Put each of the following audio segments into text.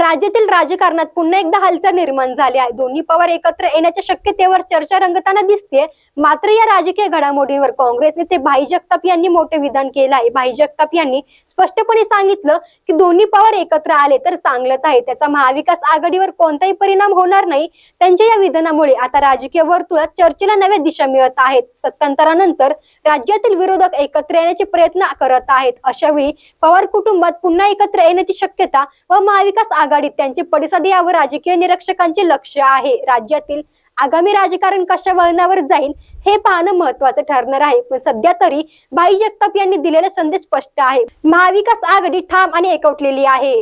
राज्यातील राजकारणात पुन्हा एकदा हालचाल निर्माण झाली आहे. दोन्ही पवार एकत्र येण्याच्या शक्यतेवर चर्चा रंगताना दिसते मात्र या राजकीय घडामोडींवर काँग्रेस नेते भाई जगताप यांनी मोठे विधान केलं आहे. भाई जगताप यांनी स्पष्टपणे सांगितलं की दोन्ही पवार एकत्र आले तर चांगलंच आहे. त्याचा महाविकास आघाडीवर कोणताही परिणाम होणार नाही. त्यांच्या या विधानामुळे आता राजकीय वर्तुळात चर्चेला नव्या दिशा मिळत आहेत. सत्तांतरानंतर राज्यातील विरोधक एकत्र येण्याचे प्रयत्न करत आहेत. अशा वेळी पवार कुटुंबात पुन्हा एकत्र येण्याची शक्यता व महाविकास आघाडीत त्यांचे पडसाद यावर राजकीय निरीक्षकांचे लक्ष आहे. राज्यातील आगामी राजकारण कशा वळणावर जाईल हे पाहणं महत्वाचं ठरणार आहे. पण सध्या तरी भाई जगताप यांनी दिलेला संदेश स्पष्ट आहे. महाविकास आघाडी ठाम आणि एकवटलेली आहे.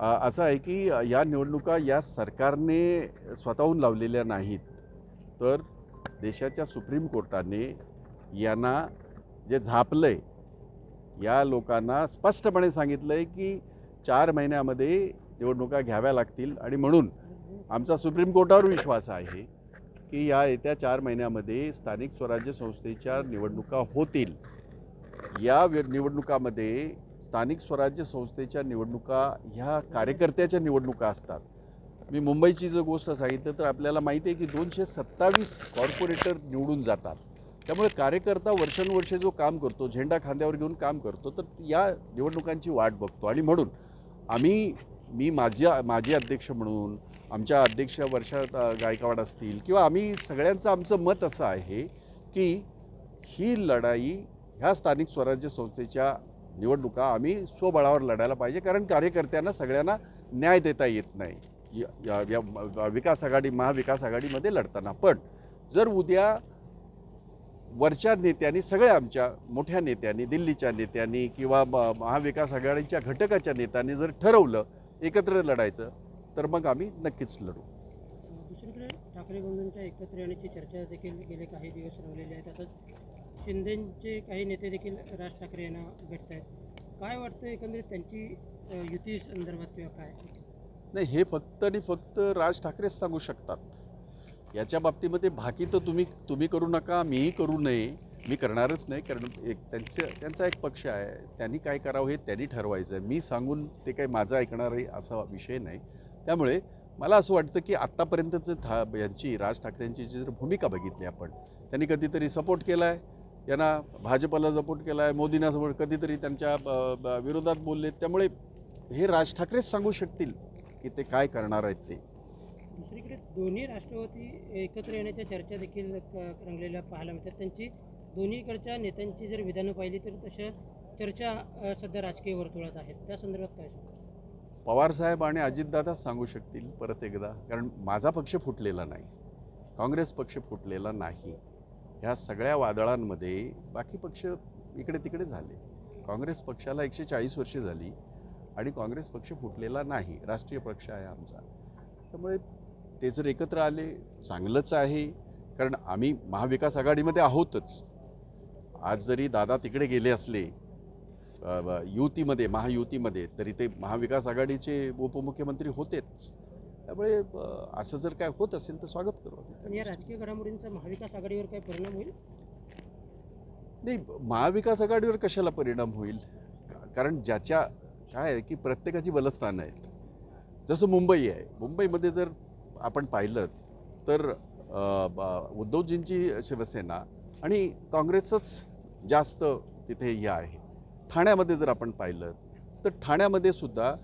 असं आहे की या निवडणुका या सरकारने स्वतःहून लावलेल्या नाहीत. तर देशाच्या सुप्रीम कोर्टाने यांना जे झापलंय या लोकांना स्पष्टपणे सांगितलं आहे की चार महिन्यामध्ये निवडणुका घ्याव्या लागतील आणि म्हणून आमचा सुप्रीम कोर्टावर विश्वास आहे की या येत्या चार महिन्यामध्ये स्थानिक स्वराज्य संस्थेच्या निवडणुका होतील. या निवडणुकामध्ये स्थानिक स्वराज्य संस्थेच्या निवडणुका ह्या कार्यकर्त्याच्या निवडणुका असतात. मी मुंबईची जर गोष्ट सांगितलं तर आपल्याला माहिती आहे की दोनशे सत्तावीस कॉर्पोरेटर निवडून जातात. त्यामुळे कार्यकर्ता वर्षानुवर्षे जो काम करतो झेंडा खांद्यावर घेऊन काम करतो तर या निवडणुकांची वाट बघतो. आणि म्हणून आम्ही मी माझ्या माजी अध्यक्ष म्हणून आमच्या अध्यक्ष वर्षा गायकवाड असतील किंवा आम्ही सगळ्यांचं आमचं मत असं आहे की ही लढाई ह्या स्थानिक स्वराज्य संस्थेच्या निवडणुका आम्ही स्वबळावर लढायला पाहिजे. कारण कार्यकर्त्यांना सगळ्यांना न्याय देता येत नाही. या- या- या विकास आघाडी महाविकास आघाडीमध्ये लढताना. पण जर उद्या वरच्या नेत्यांनी सगळ्या आमच्या मोठ्या नेत्यांनी दिल्लीच्या नेत्यांनी किंवा म- महाविकास आघाडीच्या घटकाच्या नेत्यांनी जर ठरवलं एकत्र लढायचं तर मग आम्ही नक्कीच लढू. दुसरीकडे ठाकरे बंधूंच्या एकत्र येण्याची चर्चा देखील गेले काही दिवस रवलेली आहेत. आता शिंदेचे काही नेते देखील राज ठाकरे यांना भेटत आहेत काय वाटतं एकंदरीत त्यांची युती संदर्भात किंवा काय? नाही हे फक्त आणि फक्त राज ठाकरेच सांगू शकतात. याच्या बाबतीमध्ये बाकी तर तुम्ही तुम्ही करू नका मीही करू नये. मी करणारच नाही कारण एक त्यांचं त्यांचा एक पक्ष आहे. त्यांनी काय करावं हे त्यांनी ठरवायचं आहे. मी सांगून ते काही माझं ऐकणार आहे असा विषय नाही. त्यामुळे मला असं वाटतं की आत्तापर्यंतचं ठा यांची राज ठाकरेंची जी जर भूमिका बघितली आपण त्यांनी कधीतरी सपोर्ट केला आहे यांना भाजपला सपोर्ट केला आहे मोदींना सपोर्ट कधीतरी त्यांच्या ब- ब- विरोधात बोलले त्यामुळे हे राज ठाकरेच सांगू शकतील की ते काय करणार आहेत ते. दुसरीकडे दोन्ही राष्ट्रवादी एकत्र येण्याच्या चर्चा देखील रंगलेल्या पाहायला मिळतात. त्यांची दोन्हीकडच्या नेत्यांची जर विधानं पाहिली तर तशा चर्चा सध्या राजकीय वर्तुळात आहेत. त्या संदर्भात काय पवारसाहेब आणि अजितदादाच सांगू शकतील परत एकदा कारण माझा पक्ष फुटलेला नाही. काँग्रेस पक्ष फुटलेला नाही. ह्या सगळ्या वादळांमध्ये बाकी पक्ष इकडे तिकडे झाले. काँग्रेस पक्षाला एकशे चाळीस वर्षे झाली आणि काँग्रेस पक्ष फुटलेला नाही. राष्ट्रीय पक्ष आहे आमचा. त्यामुळे ते जर एकत्र आले चांगलंच आहे कारण आम्ही महाविकास आघाडीमध्ये आहोतच. आज जरी दादा तिकडे गेले असले युतीमध्ये महायुतीमध्ये तरी ते महाविकास आघाडीचे उपमुख्यमंत्री होतेच. त्यामुळे असं जर काय होत असेल तर स्वागत करू या. राजकीय घडामोडींचा महाविकास आघाडीवर काय परिणाम होईल? नाही महाविकास आघाडीवर कशाला परिणाम होईल? कारण ज्याच्या काय आहे की प्रत्येकाची बलस्थानं आहेत. जसं मुंबई आहे. मुंबईमध्ये जर आपण पाहिलं तर उद्धवजींची शिवसेना आणि काँग्रेसच जास्त तिथे हे आहे. ठाण्यामध्ये जर आपण पाहिलं तर ठाण्यामध्ये सुद्धा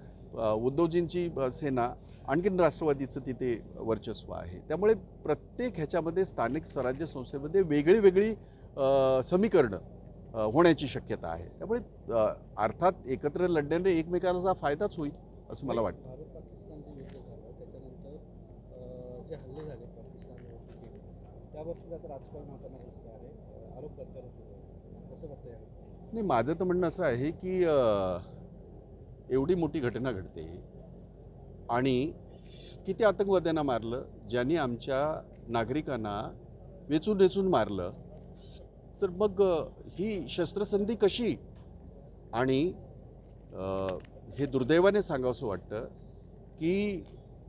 उद्धवजींची सेना आणखीन राष्ट्रवादीचं तिथे वर्चस्व आहे. त्यामुळे प्रत्येक ह्याच्यामध्ये स्थानिक स्वराज्य संस्थेमध्ये वेगळी वेगळी समीकरणं होण्याची शक्यता आहे. त्यामुळे अर्थात एकत्र लढण्याने एकमेकांचा फायदाच होईल असं मला वाटतं. त्याबाबतीत आता राजकारण होताना आहे आरोप कसं बघता नाही माझं तर म्हणणं असं आहे की एवढी मोठी घटना घडते आणि किती आतंकवाद्यांना मारलं ज्यांनी आमच्या नागरिकांना वेचून वेचून मारलं तर मग ही शस्त्रसंधी कशी? आणि हे दुर्दैवाने सांगावंसं वाटतं की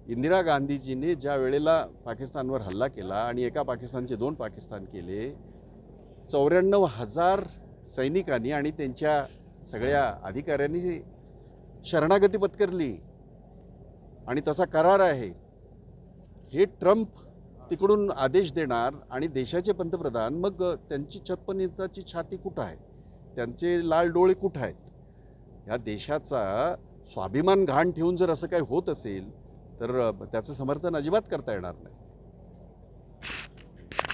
इंदिरा गांधीजीने ज्या वेळेला पाकिस्तानवर हल्ला केला आणि एका पाकिस्तानचे दोन पाकिस्तान केले चौऱ्याण्णव हजार सैनिकांनी आणि त्यांच्या सगळ्या अधिकाऱ्यांनी शरणागती पत्करली आणि तसा करार आहे हे ट्रम्प तिकडून आदेश देणार आणि देशाचे पंतप्रधान मग त्यांची छप्पन इंचाची छाती कुठं आहे? त्यांचे लाल डोळे कुठं आहेत? ह्या देशाचा स्वाभिमान घाण ठेवून जर असं काही होत असेल तर त्याचं समर्थन अजिबात करता येणार नाही.